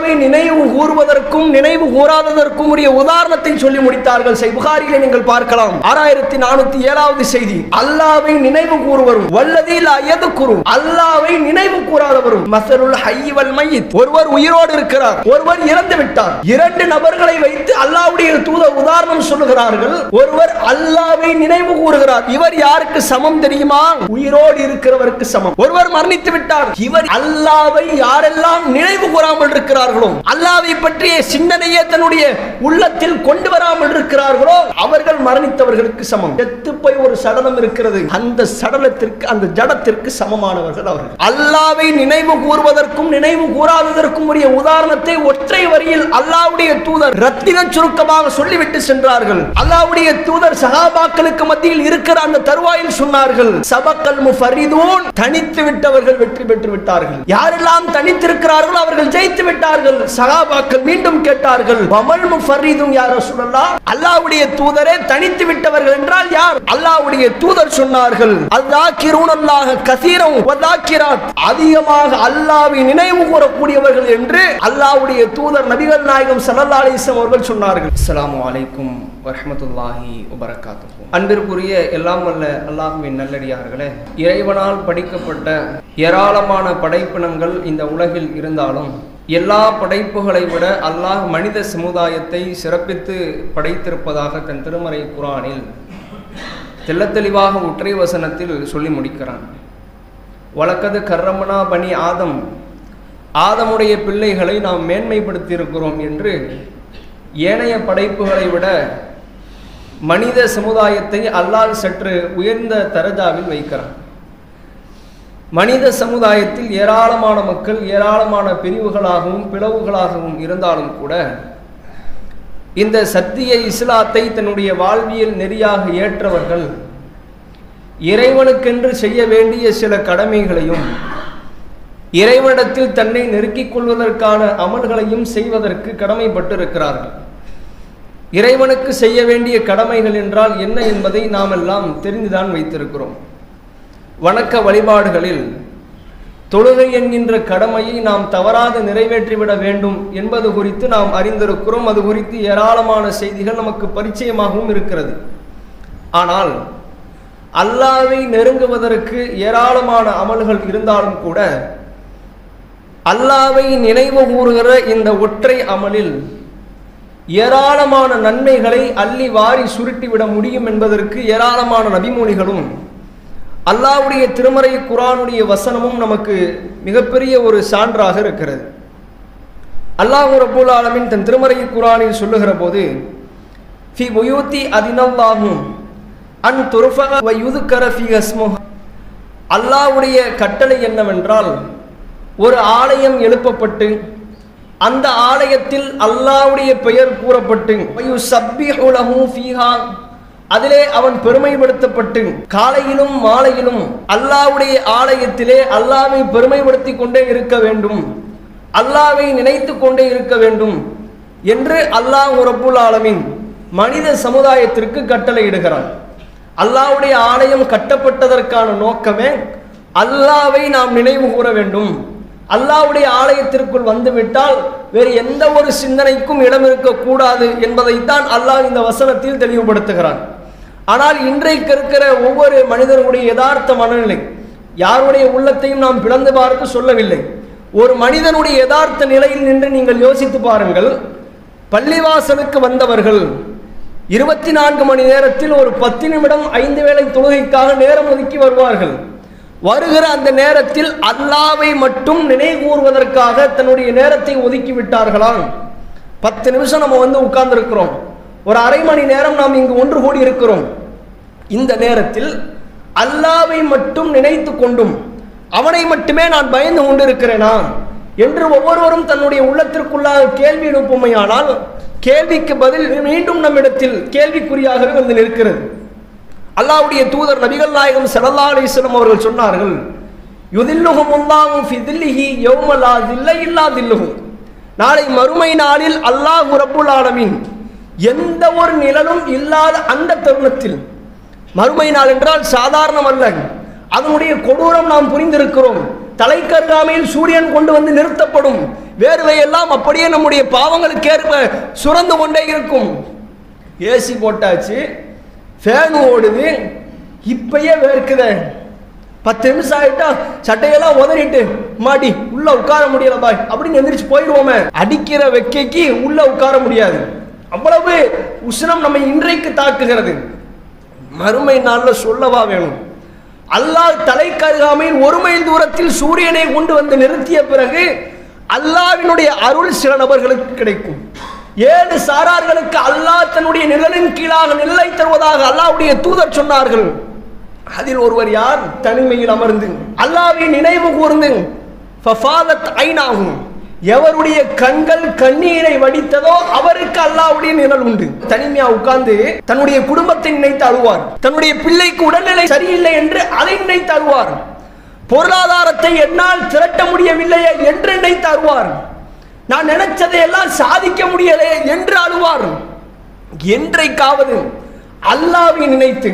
அல்லாவை நினைவு கூறுவதற்கும் நினைவு கூறாததற்கும் உரிய உதாரணத்தை சொல்லி முடித்தார்கள். சை புகாரிகளை நீங்கள் பார்க்கலாம். ஆறாயிரத்தி நானூத்தி ஏழாவது செய்தி. அல்லாவை நினைவு கூறுவரும். வல்லதில் அயது கூறும் அல்லாவை நினைவு கூறாதவரும். மசருள் ஹைவல் மையித். ஒருவர் உயிரோடு இருக்கிறார். ஒருவர் இறந்து விட்டார். இரண்டு நபர்களை வைத்து அல்லாவுடைய தூத உதாரணம் சொல்லுகிறார்கள். ஒருவர் அல்லாவை நினைவு கூறுகிறார். இவர் யாருக்கு சமம் தெரியுமா? உயிரோடு இருக்கிறவருக்கு சமம். ஒருவர் மரணித்து விட்டார். இவர் அல்லாவை யாரெல்லாம் நினைவு கூறாமல் இருக்கிறார் இருக்கிறார்களோ அல்லாவை பற்றிய சிந்தனையே தன்னுடைய உள்ளத்தில் கொண்டு வராமல் இருக்கிறார்களோ? அவர்கள் மரணித்தவர்களுக்கு சமம். செத்து போய் ஒரு சடலம் இருக்கிறது. அந்த சடலத்திற்கு அந்த ஜடத்திற்கு சமமானவர்கள் அவர்கள். அல்லாவை நினைவு கூறுவதற்கும் நினைவு கூறாததற்கும் உரிய உதாரணத்தை ஒற்றை வரியில் அல்லாவுடைய தூதர் ரத்தின சுருக்கமாக சொல்லிவிட்டு சென்றார்கள். அல்லாவுடைய தூதர் சகாபாக்களுக்கு மத்தியில் இருக்கிற அந்த தருவாயில் சொன்னார்கள் சபக்கல் முஃபரிதூன். தனித்து விட்டவர்கள் வெற்றி பெற்று விட்டார்கள் யாரெல்லாம் தனித்திருக்கிறார்களோ அவர்கள் ஜெயித்து விட்டார்கள் கேட்டார்கள் சகாபாக்கள் மீண்டும் கேட்டார்கள் வமல் முஃபரிதும் யார் ரசூலல்லா அல்லாஹ்வுடைய தூதரே தனித்து விட்டவர்கள் என்றால் யார்? அல்லாஹ்வுடைய தூதர் சொன்னார்கள் அல்லாஹ் அல்லாஹ் கசீரம் வதாக்கிராத். அதிகமாக அல்லாஹ்வை நினைவு கூறக்கூடியவர்கள் என்று அல்லாஹ்வுடைய தூதர் நபிகள் நாயகம் ஸல்லல்லாஹு அலைஹி வஸல்லம் அவர்கள் சொன்னார்கள். அஸ்ஸலாமு அலைக்கும் வரஹமத்துல்லாஹி வபரகாத்து அன்பிற்குரிய எல்லாம் வல்ல அல்லாஹ்வின் நல்லடியார்களே இறைவனால் படிக்கப்பட்ட ஏராளமான படைப்பினங்கள் இந்த உலகில் இருந்தாலும் எல்லா படைப்புகளை விட அல்லாஹ் மனித சமுதாயத்தை சிறப்பித்து படைத்திருப்பதாக தன் திருமறை குரானில் தெள்ளத்தெளிவாக ஒற்றை வசனத்தில் சொல்லி முடிக்கிறான். வழக்கது கர்ரமனா பனி ஆதம். ஆதமுடைய பிள்ளைகளை நாம் மேன்மைப்படுத்தியிருக்கிறோம் என்று ஏனைய படைப்புகளை விட மனித சமுதாயத்தை அல்லாஹ் சற்று உயர்ந்த தரஜாவில் வைக்கிறான். மனித சமுதாயத்தில் ஏராளமான மக்கள் ஏராளமான பிரிவுகளாகவும் பிளவுகளாகவும் இருந்தாலும் கூட இந்த சத்திய இஸ்லாத்தை தன்னுடைய வாழ்வியல் நெறியாக ஏற்றவர்கள் இறைவனுக்கென்று செய்ய வேண்டிய சில கடமைகளையும் இறைவனிடத்தில் தன்னை நெருக்கிக் கொள்வதற்கான அமல்களையும் செய்வதற்கு கடமைப்பட்டிருக்கிறார்கள். இறைவனுக்கு செய்ய வேண்டிய கடமைகள் என்றால் என்ன என்பதை நாம் எல்லாம் தெரிந்துதான் வைத்திருக்கிறோம். வணக்க வழிபாடுகளில் தொழுகை என்கின்ற கடமையை நாம் தவறாது நிறைவேற்றிவிட வேண்டும் என்பது குறித்து நாம் அறிந்திருக்கிறோம். அது குறித்து ஏராளமான செய்திகள் நமக்கு பரிச்சயமாகவும் இருக்கிறது. ஆனால் அல்லாவை நெருங்குவதற்கு ஏராளமான அமல்கள் இருந்தாலும் கூட அல்லாவை நினைவு கூறுகிற இந்த ஒற்றை அமலில் ஏராளமான நன்மைகளை அள்ளி வாரி சுருட்டிவிட முடியும் என்பதற்கு ஏராளமான நபிமொழிகளும் அல்லாவுடைய திருமறை குரானுடைய வசனமும் நமக்கு மிகப்பெரிய ஒரு சான்றாக இருக்கிறது. அல்லாஹு ரபுல் ஆலமின் தன் திருமறை குரானில் சொல்லுகிற போது ஃபி புயூத்தி அதினல்லாகும் அன் துருஃபக வ யுதுக்கர ஃபி ஹஸ்முஹ. அல்லாவுடைய கட்டளை என்னவென்றால் ஒரு ஆலயம் எழுப்பப்பட்டு அந்த ஆலயத்தில் அல்லாஹ்வுடைய பெயர் கூறப்பட்டு வயுசப்பிஹு லஹு ஃபீஹா அதிலே அவன் பெருமைப்படுத்தப்பட்டு காலையிலும் மாலையிலும் அல்லாஹ்வுடைய ஆலயத்திலே அல்லாவை பெருமைப்படுத்தி கொண்டே இருக்க வேண்டும். அல்லாவை நினைத்து கொண்டே இருக்க வேண்டும் என்று அல்லாஹ் ரபுல் ஆலமின் மனித சமுதாயத்திற்கு கட்டளையிடுகிறான். அல்லாஹ்வுடைய ஆலயம் கட்டப்பட்டதற்கான நோக்கமே அல்லாவை நாம் நினைவு கூற வேண்டும். அல்லாஹ்வுடைய ஆலயத்திற்குள் வந்துவிட்டால் வேறு எந்த ஒரு சிந்தனைக்கும் இடம் இருக்கக்கூடாது என்பதைத்தான் அல்லாஹ் இந்த வசனத்தில் தெளிவுபடுத்துகிறான். ஆனால் இன்றைக்கு இருக்கிற ஒவ்வொரு மனிதனுடைய யதார்த்த மனநிலை யாருடைய உள்ளத்தையும் நாம் பிளந்து பார்த்து சொல்லவில்லை. ஒரு மனிதனுடைய யதார்த்த நிலையில் நின்று நீங்கள் யோசித்து பாருங்கள் பள்ளிவாசலுக்கு வந்தவர்கள் இருபத்தி நான்கு மணி நேரத்தில் ஒரு பத்து நிமிடம் ஐந்து வேளை தொழுகைக்காக நேரம் ஒதுக்கி வருவார்கள். வருகிற அந்த நேரத்தில் அல்லாவை மட்டும் நினைகூறுவதற்காக தன்னுடைய நேரத்தை ஒதுக்கி விட்டார்களாம் பத்து நிமிஷம் நம்ம வந்து உட்கார்ந்துருக்கிறோம். ஒரு அரை மணி நேரம் நாம் இங்கு ஒன்று கூடி இருக்கிறோம் இந்த நேரத்தில் அல்லாவை மட்டும் நினைத்து கொண்டும் அவனை மட்டுமே நான் பயந்து கொண்டிருக்கிறேனா? என்று ஒவ்வொருவரும் தன்னுடைய உள்ளத்திற்குள்ளாக கேள்வி எழுப்புமையானால் கேள்விக்கு பதில் மீண்டும் நம்மிடத்தில் கேள்விக்குறியாகவே வந்து நிற்கிறது. அல்லாவுடைய தூதர் நபிகள் நாயகம் சரல்லா அலிஸ்லம் அவர்கள் சொன்னார்கள் யுதில்லுகும் அல்லாஹு ஃபிதில்லிஹி யோமலா தில்லை இல்லா தில்லுகும் நாளை மறுமை நாளில் அல்லாஹ் ரப்புல் ஆலமின் எந்த ஒரு நிழலும் இல்லாத அந்த தருணத்தில் மறுமை நாள் என்றால் சாதாரணம் அல்ல. அதனுடைய கொடூரம் நாம் புரிந்திருக்கிறோம். தலைக்கருகாமையில் சூரியன் கொண்டு வந்து நிறுத்தப்படும். வேர்வை எல்லாம் அப்படியே நம்முடைய பாவங்களுக்கு ஏற்ப சுரந்து கொண்டே இருக்கும். ஏசி போட்டாச்சு. ஃபேன் ஓடுது. இப்பயே வேர்க்குதே. பத்து நிமிஷம் ஆகிட்டா சட்டையெல்லாம் உதறிட்டு மாடி உள்ள உட்கார முடியல பாய் அப்படின்னு எந்திரிச்சு போயிடுவோமே. அடிக்கிற வெக்கைக்கு உள்ள உட்கார முடியாது. அவ்வளவு உஷ்ணம் நம்மை இன்றைக்கு தாக்குகிறது. மறுமை நாளில் சொல்லவா வேணும்? அல்லாஹ் தலைக்கருகாமையில் ஒரு மைல் தூரத்தில் சூரியனை கொண்டு வந்து நிறுத்திய பிறகு அல்லாவினுடைய அருள் சில நபர்களுக்கு கிடைக்கும். ஏழு சாரார்களுக்கு அல்லாஹ் தன்னுடைய நிழலின் கீழாக நெல்லை தருவதாக அல்லாஹ்வுடைய தூதர் சொன்னார்கள். அதில் ஒருவர் யார்? தனிமையில் அமர்ந்து அல்லாவை நினைவு கூர்ந்து ஃபஃபாதத் ஐனாகும். எவருடைய கண்கள் கண்ணீரை வடித்ததோ அவருக்கு அல்லாவுடைய நிழல் உண்டு. தனிமையா உட்கார்ந்து தன்னுடைய குடும்பத்தை நினைத்து அழுவார். தன்னுடைய பிள்ளைக்கு உடல்நிலை சரியில்லை என்று அதை நினைத்து அழுவார். பொருளாதாரத்தை என்னால் திரட்ட முடியவில்லையே என்று நினைத்து அழுவார். நான் நினைச்சதை எல்லாம் சாதிக்க முடியலையே என்று அழுவார். என்றைக்காவது அல்லாவை நினைத்து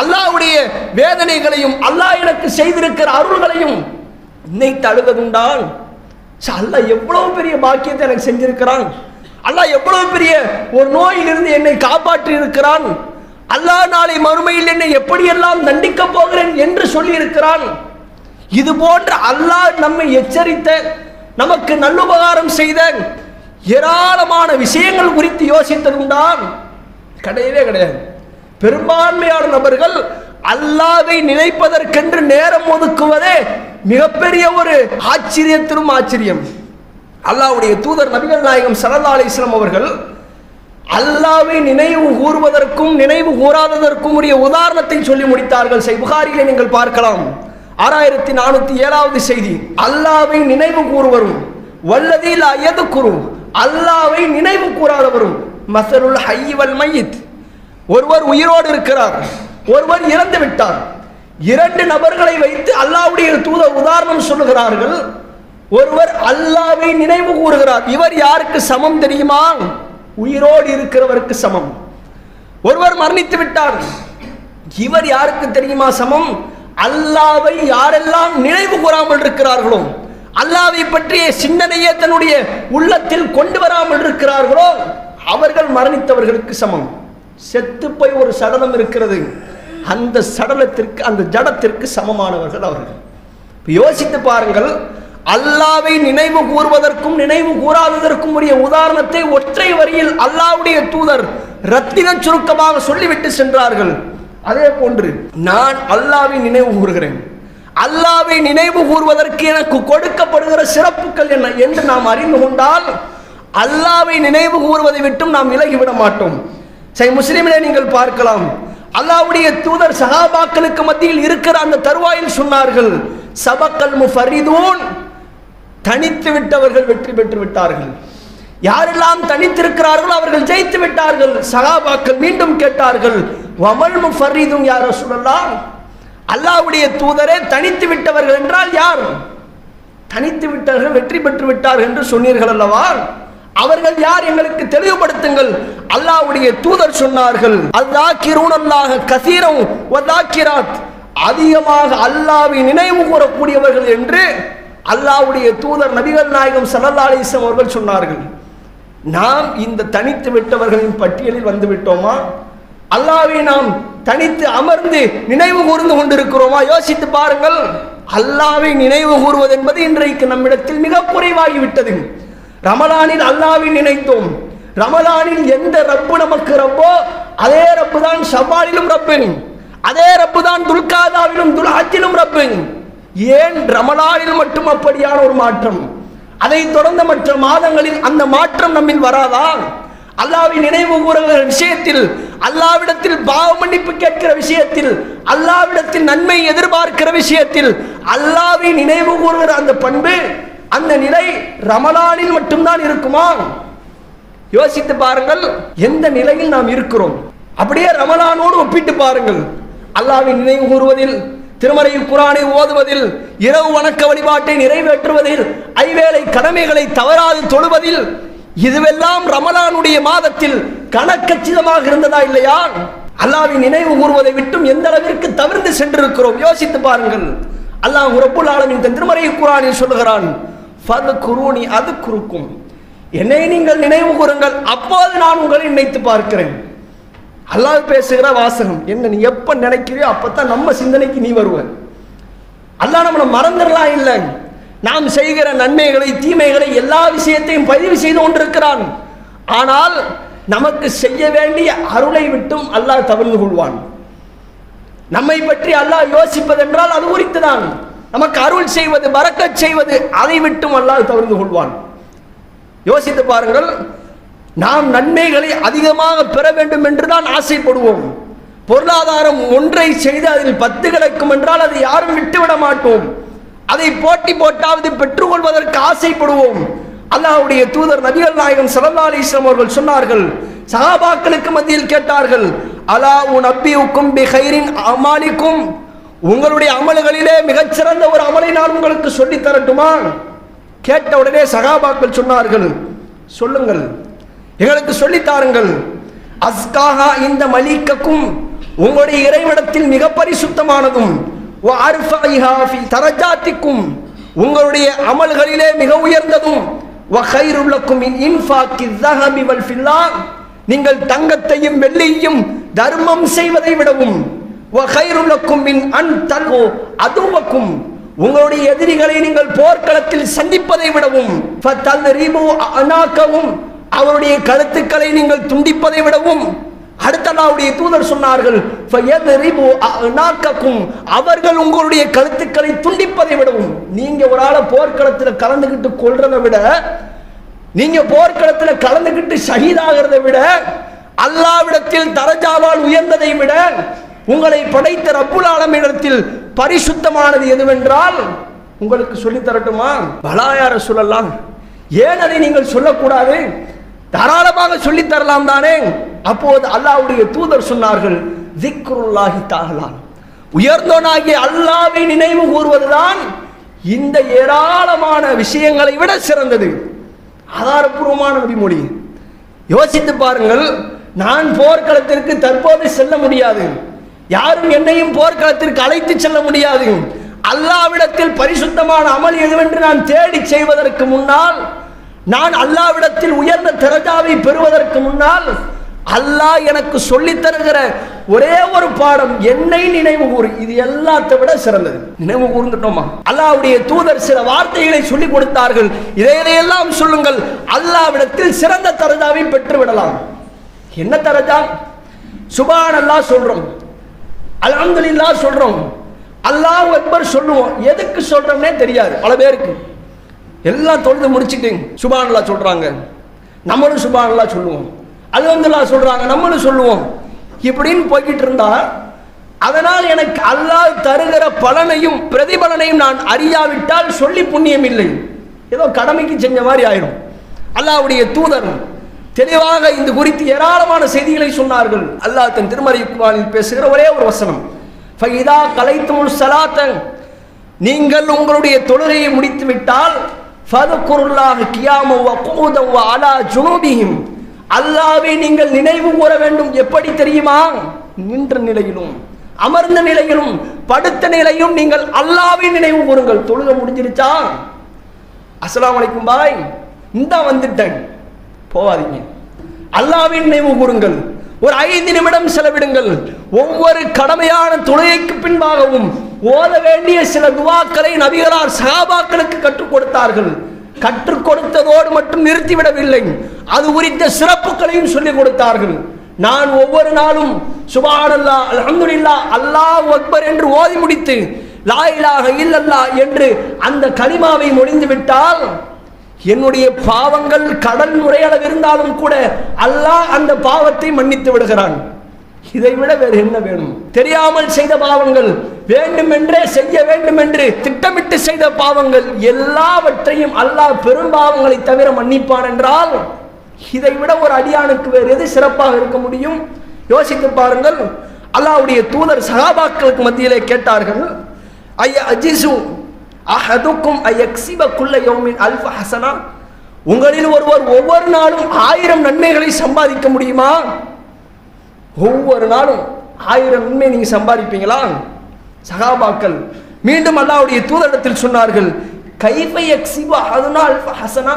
அல்லாவுடைய வேதனைகளையும் அல்லாஹ் எனக்கு செய்திருக்கிற அருள்களையும் நினைத்து அழுவதுண்டால் ஸோ அல்லா எவ்வளவு பெரிய பாக்கியத்தை எனக்கு செஞ்சிருக்கிறான்? அல்லா எவ்வளவு பெரிய ஒரு நோயிலிருந்து என்னை காப்பாற்றி இருக்கிறான் அல்லாஹ் நாளை மறுமையில் என்னை எப்படியெல்லாம் தண்டிக்க போகிறேன் என்று சொல்லியிருக்கிறான்? இது போன்ற அல்லாஹ் நம்மை எச்சரித்த நமக்கு நல்லுபகாரம் செய்த ஏராளமான விஷயங்கள் குறித்து யோசித்ததுண்டான் கிடையவே கிடையாது. பெரும்பான்மையான நபர்கள் அல்லாவை நினைப்பதற்கென்று நேரம் ஒதுக்குவதே மிகப்பெரிய ஒரு ஆச்சரியத்திலும் ஆச்சரியம். அல்லாஹ்வுடைய தூதர் நபிகள் நாயகம் ஸல்லல்லாஹு அலி இஸ்லாம் அவர்கள் அல்லாவை நினைவு கூறுவதற்கும் நினைவு கூறாததற்கும் உரிய உதாரணத்தை சொல்லி முடித்தார்கள். செய் புகாரிலே நீங்கள் பார்க்கலாம். ஆறாயிரத்தி நானூத்தி ஏழாவது செய்தி. அல்லாவை நினைவு கூறுவரும். வல்லதில் அயது குரு அல்லாவை நினைவு கூறாதவரும். மசருல் ஹைவல் மையித். ஒருவர் உயிரோடு இருக்கிறார். ஒருவர் இறந்து விட்டார். இரண்டு நபர்களை வைத்து அல்லாவுடைய தூத உதாரணம் சொல்லுகிறார்கள். ஒருவர் அல்லாவை நினைவு கூறுகிறார். இவர் யாருக்கு சமம் தெரியுமா? உயிரோடு இருக்கிறவருக்கு சமம். ஒருவர் மரணித்து விட்டார். இவர் யாருக்கு தெரியுமா சமம்? அல்லாவை யாரெல்லாம் நினைவு கூறாமல் இருக்கிறார்களோ அல்லாவை பற்றிய சிந்தனையே தன்னுடைய உள்ளத்தில் கொண்டு வராமல் இருக்கிறார்களோ அவர்கள் மரணித்தவர்களுக்கு சமம். செத்து போய் ஒரு சடலம் இருக்கிறது. அந்த சடலத்திற்கு அந்த ஜடத்திற்கு சமமானவர்கள் அவர்கள். யோசித்து பாருங்கள் அல்லாவை நினைவு கூறுவதற்கும் நினைவு கூறாததற்கும் உரிய உதாரணத்தை ஒற்றை வரியில் அல்லாவுடைய தூதர் ரத்தின சுருக்கமாக சொல்லிவிட்டு சென்றார்கள். அதே போன்று நான் அல்லாவை நினைவு கூறுகிறேன். அல்லாவை நினைவு கூறுவதற்கு எனக்கு கொடுக்கப்படுகிற சிறப்புகள் என்ன என்று நாம் அறிந்து கொண்டால் அல்லாவை நினைவு கூறுவதை விட்டும் நாம் விலகிவிட மாட்டோம். சரி முஸ்லிமிலே நீங்கள் பார்க்கலாம். அல்லாவுடைய தூதர் சகாபாக்களுக்கு மத்தியில் இருக்கிற அந்த தருவாயில் சொன்னார்கள் சபக்கல் முஃபரிதூன். தனித்து விட்டவர்கள் வெற்றி பெற்று விட்டார்கள். யாரெல்லாம் தனித்திருக்கிறார்களோ அவர்கள் ஜெயித்து விட்டார்கள். சகாபாக்கள் மீண்டும் கேட்டார்கள் வமல் முஃபரிதும் யார சொல்லலாம் அல்லாஹ்வுடைய தூதரே தனித்து விட்டவர்கள் என்றால் யார்? தனித்து விட்டார்கள் வெற்றி பெற்று விட்டார்கள் என்று சொன்னீர்கள் அல்லவா? அவர்கள் யார் எங்களுக்கு தெளிவுபடுத்துங்கள்? அல்லாஹ்வுடைய தூதர் சொன்னார்கள் அல்லாக்கிரூன் அல்லாஹ் கசீரம் வதாக்கிராத் அதிகமாக அல்லாவை நினைவு கூறக்கூடியவர்கள் என்று அல்லாவுடைய தூதர் நபிகள் நாயகம் ஸல்லல்லாஹு அவர்கள் சொன்னார்கள். நாம் இந்த தனித்து விட்டவர்களின் பட்டியலில் வந்து விட்டோமா? அல்லாவை நாம் தனித்து அமர்ந்து நினைவு கூர்ந்து கொண்டிருக்கிறோமா? யோசித்து பாருங்கள். அல்லாவை நினைவு கூறுவது என்பது இன்றைக்கு நம்மிடத்தில் மிக குறைவாகிவிட்டது. ரமலானில் அல்லாவை நினைத்தோம் ரமலானில் எந்த ரப்பு நமக்கு ரப்போ அதே ரப்பு தான் ஷவ்வாலிலும் ரப்பின். அதே ரப்பு தான் துல்காதாவிலும் துல்ஹஜிலும் ரப்பு ஏன் ரமலானில் மட்டும் அப்படியான ஒரு மாற்றம்? அதை தொடர்ந்த மற்ற மாதங்களில் அந்த மாற்றம் நம்மில் வராதா? அல்லாவின் நினைவு கூறுகிற விஷயத்தில் அல்லாவிடத்தில் பாவ மன்னிப்பு கேட்கிற விஷயத்தில் அல்லாவிடத்தில் நன்மை எதிர்பார்க்கிற விஷயத்தில் அல்லாவை நினைவு கூறுகிற அந்த பண்பு அந்த நிலை ரமலானில் மட்டும்தான் இருக்குமா? யோசித்து பாருங்கள் எந்த நிலையில் நாம் இருக்கிறோம்? அப்படியே ரமலானோடு ஒப்பிட்டு பாருங்கள். அல்லாவின் நினைவு கூறுவதில் திருமறையில் குரானை ஓதுவதில் இரவு வணக்க வழிபாட்டை நிறைவேற்றுவதில் ஐவேளை கடமைகளை தவறாது தொழுவதில் இதுவெல்லாம் ரமலானுடைய மாதத்தில் கணக்கச்சிதமாக இருந்ததா இல்லையா? அல்லாவின் நினைவு கூறுவதை விட்டும் எந்த அளவிற்கு தவிர்த்து சென்றிருக்கிறோம்? யோசித்து பாருங்கள். அல்லாஹ் ரப்புல் ஆலமின் தன் திருமறை குரானில் சொல்லுகிறான் ஃபது குருனி அது குறுக்கும். என்னை நீங்கள் நினைவு கூறுங்கள் அப்போது நான் உங்களை நினைத்து பார்க்கிறேன். அல்லாஹ் பேசுகிற வாசகம் என்ன நீ எப்ப நினைக்கிறியோ அப்பதான் நம்ம சிந்தனைக்கு நீ வருவ. அல்லாஹ் நம்மளை மறந்துடலாம் இல்லை. நாம் செய்கிற நன்மைகளை தீமைகளை எல்லா விஷயத்தையும் பதிவு செய்து கொண்டிருக்கிறான். ஆனால் நமக்கு செய்ய வேண்டிய அருளை விட்டும் அல்லாஹ் தவிழ்ந்து கொள்வான். நம்மை பற்றி அல்லாஹ் யோசிப்பதென்றால் அது குறித்து தான் நமக்கு அருள் செய்வது பறக்கச் செய்வது அதை விட்டும் அல்லாஹ் தவிர்த்து கொள்வான். யோசித்து பாருங்கள் நாம் நன்மைகளை அதிகமாக பெற வேண்டும் என்று தான் ஆசைப்படுவோம். பொருளாதாரம் ஒன்றை செய்து அதில் பத்து கிடைக்கும் என்றால் அதை யாரும் விட்டுவிட மாட்டோம். அதை போட்டி போட்டாவது பெற்றுக்கொள்வதற்கு ஆசைப்படுவோம். அல்லாஹ்வுடைய தூதர் நபிகள் நாயகம் சரல்லா அலைஹி அவர்கள் சொன்னார்கள் சகாபாக்களுக்கு மத்தியில் கேட்டார்கள் அலா உன் அப்பியுக்கும் பி அமாலிக்கும் உங்களுடைய அமல்களிலே மிகச்சிறந்த ஒரு அமலை நான் உங்களுக்கு சொல்லி தரட்டுமா? கேட்ட உடனே சகாபாக்கள் சொன்னார்கள் சொல்லுங்கள். எங்களுக்கு சொல்லித்தாருங்கள் அஸ்காஹா இந்த மலிக்கக்கும் உங்களுடைய இறைவனத்தில் மிக பரிசுத்தமானதும் தரஜாத்திக்கும் உங்களுடைய அமல்களிலே மிக உயர்ந்ததும் நீங்கள் தங்கத்தையும் வெள்ளியையும் தர்மம் செய்வதை விடவும் மின் அன் அதுவக்கும். உங்களுடைய எதிரிகளை நீங்கள் போர்க்களத்தில் சந்திப்பதை விடவும் அனாக்கவும் அவருடைய கழுத்துக்களை நீங்கள் துண்டிப்பதை விடவும். அடுத்த நாளுடைய தூதர் சொன்னார்கள் அவர்கள் உங்களுடைய கழுத்துக்களை துண்டிப்பதை விடவும். நீங்க ஒரு ஆளை போர்க்களத்தில் கலந்துக்கிட்டு கொள்றதை விட நீங்க போர்க்களத்தில் கலந்துக்கிட்டு ஷஹீதாகிறதை விட அல்லாவிடத்தில் தரஜாவால் உயர்ந்ததை விட உங்களை படைத்த ரப்புல் ஆலமிடத்தில் பரிசுத்தமானது எதுவென்றால் உங்களுக்கு சொல்லி தரட்டுமா? பலாயார சொல்லலாம் ஏன் அதை நீங்கள் சொல்லக்கூடாது? தாராளமாக சொல்லி தரலாம் தானே? அப்போது அல்லாஹ்வுடைய தூதர் சொன்னார்கள் திக்ருல்லாகி தாகலாம் உயர்ந்தோனாகிய அல்லாவை நினைவு கூறுவதுதான் இந்த ஏராளமான விஷயங்களை விட சிறந்தது. ஆதாரபூர்வமான நபிமொழி. யோசித்து பாருங்கள் நான் போர்க்களத்திற்கு தற்போது செல்ல முடியாது. யாரும் என்னையும் போர்க்களத்திற்கு அழைத்து செல்ல முடியாது. அல்லாவிடத்தில் பரிசுத்தமான அமல் எதுவென்று நான் தேடி செய்வதற்கு முன்னால் நான் அல்லாவிடத்தில் உயர்ந்த திரஜாவை பெறுவதற்கு முன்னால் அல்லாஹ் எனக்கு சொல்லி தருகிற ஒரே ஒரு பாடம் என்னை நினைவு கூறு. இது எல்லாத்தை விட சிறந்தது. நினைவு கூர்ந்துட்டோமா? அல்லாவுடைய தூதர் சில வார்த்தைகளை சொல்லிக் கொடுத்தார்கள். இதை இதையெல்லாம் சொல்லுங்கள். அல்லாவிடத்தில் சிறந்த தரஜாவை பெற்று விடலாம் என்ன தரஜா? சுபான் அல்லாஹ் சொல்றோம். அல்ஹம்துலில்லாஹ் சொல்கிறோம் அல்லாஹ் அக்பர் சொல்லுவோம். எதுக்கு சொல்கிறோம்னே தெரியாது. பல பேருக்கு. எல்லாம் தொழுது முடிச்சுட்டு சுபானல்லா சொல்கிறாங்க நம்மளும் சுபானல்லா சொல்லுவோம். அல்ஹம்துலில்லாஹ் சொல்கிறாங்க நம்மளும் சொல்லுவோம். இப்படின்னு போய்கிட்டு இருந்தா அதனால் எனக்கு அல்லாஹ் தருகிற பலனையும் பிரதிபலனையும் நான் அறியாவிட்டால் சொல்லி புண்ணியம் இல்லை. ஏதோ கடமைக்கு செஞ்ச மாதிரி ஆயிடும். அல்லாஹ்வுடைய தூதர் தெளிவாக இந்த குறித்து ஏராளமான செய்திகளை சொன்னார்கள். அல்லாஹ் தன் திருமறை குரானில் பேசுகிற ஒரே ஒரு வசனம். ஃபைதா கலைத்துமுல் சலாத்தன் நீங்கள் உங்களுடைய தொழுகையை முடித்து விட்டால் ஃபதுக்குருல்லாஹ் கியாம வ குஊதம் வ அலா ஜுனூபிஹிம் அல்லாஹ்வை நீங்கள் நினைவு கூற வேண்டும். எப்படி தெரியுமா? நின்ற நிலையிலும் அமர்ந்த நிலையிலும் படுத்த நிலையும் நீங்கள் அல்லாஹ்வை நினைவு கூறுங்கள். தொழுக முடிஞ்சிருச்சா? அஸ்ஸலாமு அலைக்கும் பாய் இந்த வந்துட்டேன். போவாதீங்க. அல்லாவின் நினைவு கூறுங்கள். ஒரு ஐந்து நிமிடம் செலவிடுங்கள். ஒவ்வொரு கடமையான தொழுகைக்கு பின்பாகவும் ஓத வேண்டிய சில துவாக்களை நபிகளார் சகாபாக்களுக்கு கற்றுக் கொடுத்தார்கள். கற்றுக் கொடுத்ததோடு மட்டும் நிறுத்திவிடவில்லை. அது குறித்த சிறப்புகளையும் சொல்லிக் கொடுத்தார்கள். நான் ஒவ்வொரு நாளும் சுபானல்லா அலமதுல்லா அல்லாஹ் அக்பர் என்று ஓதி முடித்து லாயிலாக இல்லல்லா என்று அந்த களிமாவை முடிந்து விட்டால் என்னுடைய பாவங்கள் கடல் முறையளவு இருந்தாலும் கூட அல்லாஹ் அந்த பாவத்தை மன்னித்து விடுகிறான். இதை விட வேறு என்ன வேணும்? தெரியாமல் செய்த பாவங்கள் வேண்டுமென்றே செய்ய வேண்டும் என்று திட்டமிட்டு செய்த பாவங்கள் எல்லாவற்றையும் அல்லாஹ் பெரும் பாவங்களை தவிர மன்னிப்பான் என்றால் இதை விட ஒரு அடியானுக்கு வேறு எது சிறப்பாக இருக்க முடியும்? யோசித்து பாருங்கள். அல்லாஹ்வுடைய தூதர் சகாபாக்களுக்கு மத்தியிலே கேட்டார்கள் ஐயா அஜிசு அஹதுக்கும் அயக்சிப குல்ல யோமின் அல்ஃப ஹசனா? உங்களில் ஒருவர் ஒவ்வொரு நாளும் ஆயிரம் நன்மைகளை சம்பாதிக்க முடியுமா? ஒவ்வொரு நாளும் ஆயிரம் நன்மை நீங்கள் சம்பாதிப்பீங்களா? சகாபாக்கள் மீண்டும் அல்லாவுடைய தூதரிடத்தில் சொன்னார்கள் கைஃபை அதுனா அல்ஃப ஹசனா?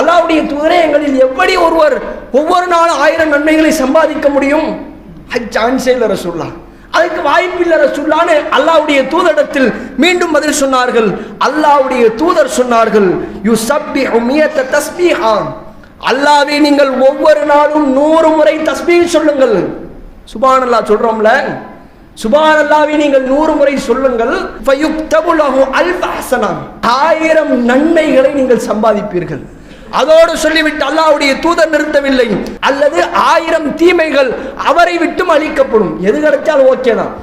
அல்லாவுடைய தூதரே எங்களில் எப்படி ஒருவர் ஒவ்வொரு நாளும் ஆயிரம் நன்மைகளை சம்பாதிக்க முடியும்? ஹஜ் இல்லை சொல்லலாம் அதுக்கு வாய்ப்பில்லை ரசூல்லான்னு அல்லாவுடைய தூதரிடத்தில் மீண்டும் பதில் சொன்னார்கள். அல்லாவுடைய தூதர் சொன்னார்கள் யூ சப்பி உமியத்த தஸ்பீஹா. அல்லாவே நீங்கள் ஒவ்வொரு நாளும் நூறு முறை தஸ்பீஹ் சொல்லுங்கள். சுபானல்லா சொல்றோம்ல. சுபானல்லாவை நீங்கள் நூறு முறை சொல்லுங்கள். ஆயிரம் நன்மைகளை நீங்கள் சம்பாதிப்பீர்கள். அதோடு சொல்லிவிட்டு அல்லாவுடைய தூதர் நிறுத்தவில்லை. அல்லது ஆயிரம் தீமைகள் அவரை விட்டும் அழிக்கப்படும். எது கிடைச்சாலும் ஓகே தான்.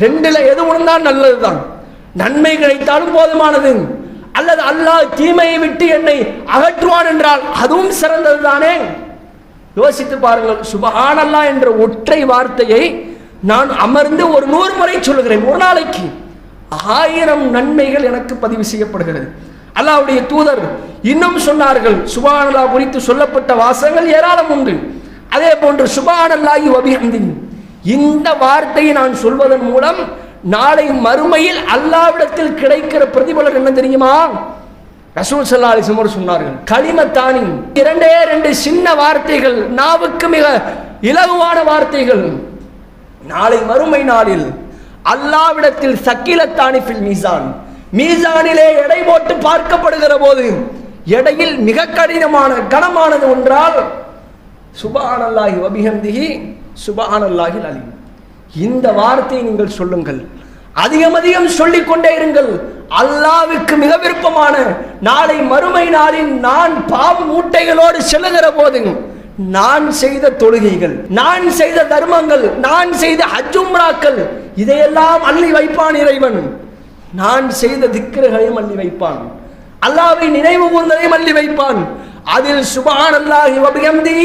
ரெண்டுல எது உணர்ந்தால் நல்லதுதான். நன்மை கிடைத்தாலும் போதுமானது. அல்லது அல்லாஹ் தீமையை விட்டு என்னை அகற்றுவான் என்றால் அதுவும் சிறந்தது தானே யோசித்து பாருங்கள். சுபஹானல்லா என்ற ஒற்றை வார்த்தையை நான் அமர்ந்து ஒரு நூறு முறை சொல்லுகிறேன். ஒரு நாளைக்கு ஆயிரம் நன்மைகள் எனக்கு பதிவு செய்யப்படுகிறது. அல்லாவுடைய தூதர் இன்னும் சொன்னார்கள் சுபானல்லா குறித்து சொல்லப்பட்ட வாசகங்கள் ஏராளம் உண்டு. அதே போன்று சுபானல்லாஹி வபிஹம்தின் இந்த வார்த்தையை நான் சொல்வதன் மூலம் நாளை மறுமையில் அல்லாவிடத்தில் கிடைக்கிற பிரதிபலன் என்ன தெரியுமா? ரசூல் சல்லா அலிசமர் சொன்னார்கள் களிமத்தானின் இரண்டே ரெண்டு சின்ன வார்த்தைகள் நாவுக்கு மிக இலகுவான வார்த்தைகள். நாளை மறுமை நாளில் அல்லாவிடத்தில் சக்கிலத்தானி ஃபில் மீசான். மீசானிலே எடை போட்டு பார்க்கப்படுகிற போது எடையில் மிக கடினமான கனமானது ஒன்றால் சுபஹானல்லாஹி வபிஹந்திஹி சுபஹானல்லாஹி அலீம். இந்த வார்த்தையை நீங்கள் சொல்லுங்கள். அதிகம் அதிகம் சொல்லிக் கொண்டே இருங்கள். அல்லாவுக்கு மிக விருப்பமான நாளை மறுமை நாளில் நான் பாவ மூட்டைகளோடு செல்லுகிற போது நான் செய்த தொழுகைகள் நான் செய்த தர்மங்கள் நான் செய்த ஹஜ்ஜும்ராக்கள் இதையெல்லாம் அள்ளி வைப்பான் இறைவன். நான் செய்த திக்கிரகளையும் அள்ளி வைப்பான். அல்லாவை நினைவு கூர்ந்ததையும் அள்ளி வைப்பான். அதில் சுபஹான் அல்லாஹி வபிகம்தி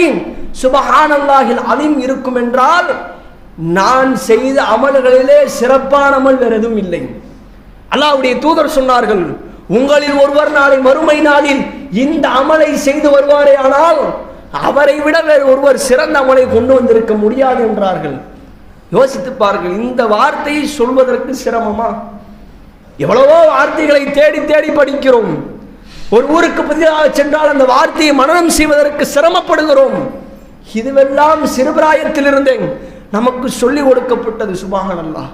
சுபஹான் அல்லாஹில் அலிம் இருக்கும் என்றால் நான் செய்த அமல்களிலே சிறப்பான அமல் வேறு எதுவும் இல்லை. அல்லாவுடைய தூதர் சொன்னார்கள் உங்களில் ஒருவர் நாளை மறுமை நாளில் இந்த அமலை செய்து வருவாரே ஆனால் அவரை விட வேறு ஒருவர் சிறந்த அமலை கொண்டு வந்திருக்க முடியாது என்றார்கள். யோசித்து பாருங்கள் இந்த வார்த்தையை சொல்வதற்கு சிரமமா? எவ்வளவோ வார்த்தைகளை தேடி தேடி படிக்கிறோம். ஒரு ஊருக்கு புதிதாக சென்றால் அந்த வார்த்தையை மனநம் செய்வதற்கு சிரமப்படுகிறோம். இதுவெல்லாம் சிறுபிராயத்தில் இருந்தேன் நமக்கு சொல்லி கொடுக்கப்பட்டது. சுபானல்லா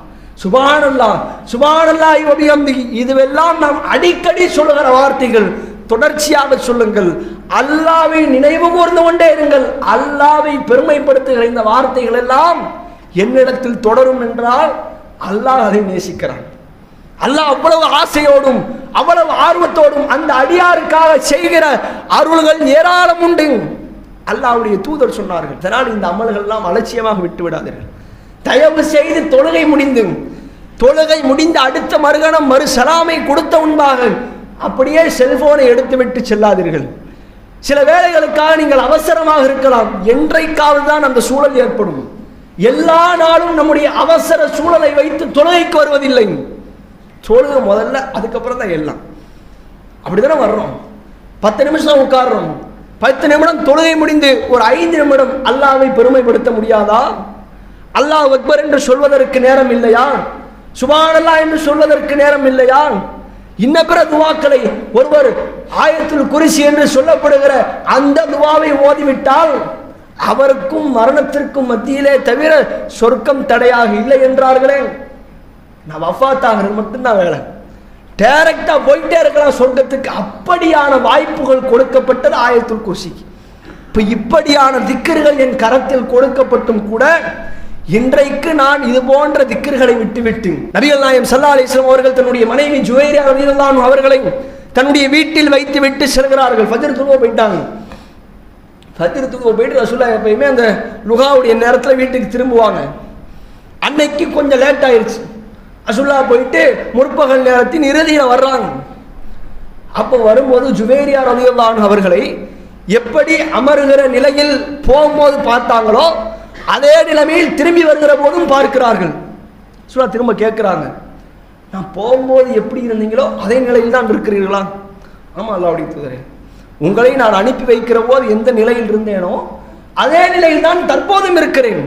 சுபானல்லா சுபானல்லா இவபியம்பி இதுவெல்லாம் நாம் அடிக்கடி சொல்லுகிற வார்த்தைகள். தொடர்ச்சியாக சொல்லுங்கள். அல்லாவை நினைவு கூர்ந்து கொண்டே இருங்கள். அல்லாவை பெருமைப்படுத்துகிற இந்த வார்த்தைகள் எல்லாம் என்னிடத்தில் தொடரும் என்றால் அல்லாஹ் அதை நேசிக்கிறான். அல்லாஹ் அவ்வளவு ஆசையோடும் அவ்வளவு ஆர்வத்தோடும் அந்த அடியாருக்காக செய்கிற அருள்கள் ஏராளம் உண்டு. அல்லாவுடைய தூதர் சொன்னார்கள் இதனால் இந்த அமல்கள்லாம் அலட்சியமாக விட்டு விடாதீர்கள். தயவு செய்து தொழுகை முடிந்து தொழுகை முடிந்த அடுத்த மறுகணம் மறு சலாமை கொடுத்த உண்பாக அப்படியே செல்போனை எடுத்துவிட்டு செல்லாதீர்கள். சில வேளைகளுக்காக நீங்கள் அவசரமாக இருக்கலாம் என்றைக்காவது தான் அந்த சூழல் ஏற்படும். எல்லா நாளும் நம்முடைய அவசர சூழலை வைத்து தொழுகைக்கு வருவதில்லை. தொழுகை முதல்ல அதுக்கப்புறம் தான் எல்லாம். அப்படிதானே வர்றோம்? பத்து நிமிஷம் உட்கார்றோம். பத்து நிமிடம் தொழுகை முடிந்து ஒரு ஐந்து நிமிடம் அல்லாவை பெருமைப்படுத்த முடியாதா? அல்லாஹ் அக்பர் என்று சொல்வதற்கு நேரம் இல்லையா? சுபானல்லா என்று சொல்வதற்கு நேரம் இல்லையா? இன்ன பிற துவாக்களை ஒருவர் ஆயத்தில் குறிசி என்று சொல்லப்படுகிற அந்த துவாவை ஓதிவிட்டால் அவருக்கும் மரணத்திற்கும் மத்தியிலே தவிர சொர்க்கம் தடையாக இல்லை என்றார்களே. நான் வஃபாத் ஆகிறது மட்டும்தான் வேலை. டேரக்டாக போயிட்டே இருக்கலாம் சொர்க்கத்துக்கு. அப்படியான வாய்ப்புகள் கொடுக்கப்பட்டது ஆயத்துல் குர்சிக்கு இப்போ இப்படியான திக்கர்கள் என் கரத்தில் கொடுக்கப்பட்டும் கூட இன்றைக்கு நான் இது போன்ற திக்கர்களை விட்டுவிட்டு நபிகள் நாயம் சல்லா அலிஸ்லாம் அவர்கள் தன்னுடைய மனைவி ஜுவேரியா ரலியல்லாஹு அவர்களை தன்னுடைய வீட்டில் வைத்து விட்டு செல்கிறார்கள். ஃபஜர் துருவா போயிட்டாங்க. ஃபஜர் துருவா போயிட்டு ரசூல்லா எப்பயுமே அந்த லுகாவுடைய நேரத்தில் வீட்டுக்கு திரும்புவாங்க. அன்னைக்கு கொஞ்சம் லேட் ஆயிடுச்சு அசுல்லா போயிட்டு முற்பகல் நேரத்தின் இறுதியில் வர்றாங்க. அப்போ வரும்போது ஜுவேரியா ரலியல்லாஹு அவர்களை எப்படி அமருகிற நிலையில் போகும்போது பார்த்தாங்களோ அதே நிலைமையில் திரும்பி வருகிற போதும் பார்க்கிறார்கள். சுல்லா திரும்ப கேட்குறாங்க நான் போகும்போது எப்படி இருந்தீங்களோ அதே நிலையில் தான் இருக்கிறீர்களா? ஆமாம் அல்லா அப்படி தூதரே உங்களை நான் அனுப்பி வைக்கிற போது எந்த நிலையில் இருந்தேனோ அதே நிலையில் தான் தற்போதும் இருக்கிறேன்.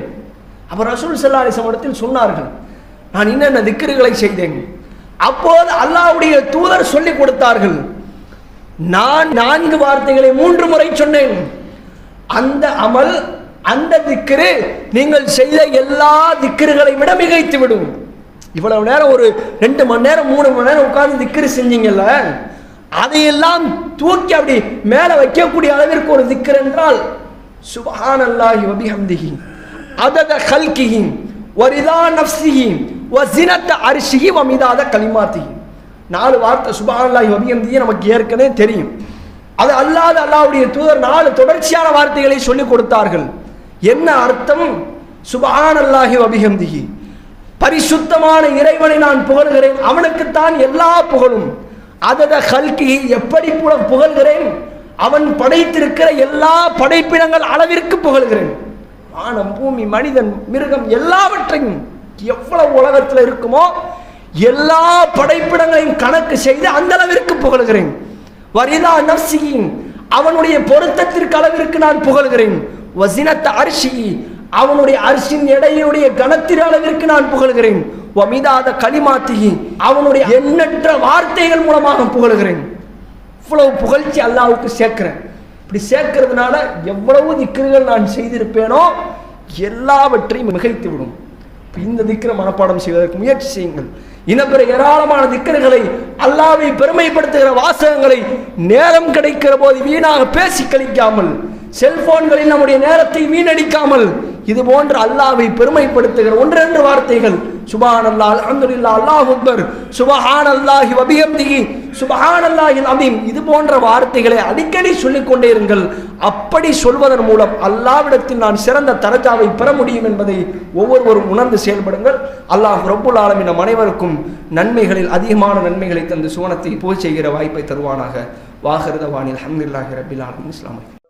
அப்போ ரசூல் செல்லாரி அலிசமடத்தில் சொன்னார்கள் நான் என்னென்ன திக்கர்களை செய்தேன்? அப்போது அல்லாவுடைய தூதர் சொல்லிக் கொடுத்தார்கள். நான் நான்கு வார்த்தைகளை மூன்று முறை சொன்னேன். அந்த அமல் அந்த திக்கிரு நீங்கள் செய்த எல்லா திக்கிறுகளை விட மிகைத்து விடும். இவ்வளவு நேரம் ஒரு ரெண்டு மணி நேரம் மூணு மணி நேரம் உட்கார்ந்து திக்கிரு செஞ்சீங்கல்ல? அதையெல்லாம் தூக்கி அப்படி மேலே வைக்கக்கூடிய அளவிற்கு ஒரு திக்கர் என்றால் சுபஹானல்லாஹி வபிஹம்திஹி அதத கல்கிஹி வரிதா நஃப்சிஹி வசினத்த அரிஷிஹி வமிதாத களிமாத்தி நாலு வார்த்தை சுபானல்லாஹி அபியந்தியை நமக்கு ஏற்கனவே தெரியும். அது அல்லாத அல்லாவுடைய தூதர் நாலு தொடர்ச்சியான வார்த்தைகளை சொல்லிக் கொடுத்தார்கள். என்ன அர்த்தம்? சுபானல்லாஹி வபிஹம்திஹி பரிசுத்தமான இறைவனை நான் புகழ்கிறேன். அவனுக்குத்தான் எல்லா புகழும். அதத ஹல்கி எப்படி புகழ்கிறேன்? அவன் படைத்திருக்கிற எல்லா படைப்பினங்கள் அளவிற்கு புகழ்கிறேன். வானம் பூமி மனிதன் மிருகம் எல்லாவற்றையும் எவ்வளவு உலகத்தில் இருக்குமோ எல்லா படைப்பிடங்களையும் கணக்கு செய்து அந்த அளவிற்கு புகழ்கிறேன். வரிதா நப்சியின் அவனுடைய பொருத்தத்திற்கு அளவிற்கு நான் புகழ்கிறேன். வசினத்த அரிசி அவனுடைய அரிசின் எடையுடைய கனத்தின் அளவிற்கு நான் புகழ்கிறேன். வமிதாத களிமாத்திகி அவனுடைய எண்ணற்ற வார்த்தைகள் மூலமாக புகழ்கிறேன். இவ்வளவு புகழ்ச்சி அல்லாவுக்கு சேர்க்கிறேன். இப்படி சேர்க்கறதுனால எவ்வளவு திக்கிர்கள் நான் செய்திருப்பேனோ எல்லாவற்றையும் மிகைத்து விடும் இந்த திக்கிற மனப்பாடம் செய்வதற்கு முயற்சி செய்யுங்கள். இனப்பிற ஏராளமான திக்கர்களை அல்லாவை பெருமைப்படுத்துகிற வாசகங்களை நேரம் கிடைக்கிற போது வீணாக பேசி கழிக்காமல் செல்போன்களில் நம்முடைய நேரத்தை வீணடிக்காமல் இது போன்ற அல்லாவை பெருமைப்படுத்துகிற ஒன்றென்று வார்த்தைகள் சுபான் அல்லா அலமதுல்லா அல்லாஹ் அக்பர் சுபஹான் அல்லாஹி வபிஹம்திஹி சுபஹான் அல்லாஹில் அதீம் இது போன்ற வார்த்தைகளை அடிக்கடி சொல்லிக்கொண்டே இருங்கள். அப்படி சொல்வதன் மூலம் அல்லாவிடத்தில் நான் சிறந்த தரஜாவை பெற முடியும் என்பதை ஒவ்வொருவரும் உணர்ந்து செயல்படுங்கள். அல்லாஹ் ரப்புல் ஆலமீன் நம் அனைவருக்கும் நன்மைகளில் அதிகமான நன்மைகளை தந்து சுவனத்தை போய் செய்கிற வாய்ப்பை தருவானாக. வாகருத வானில் அஹமதுல்லாஹி ரபில் ஆலமின். இஸ்லாமை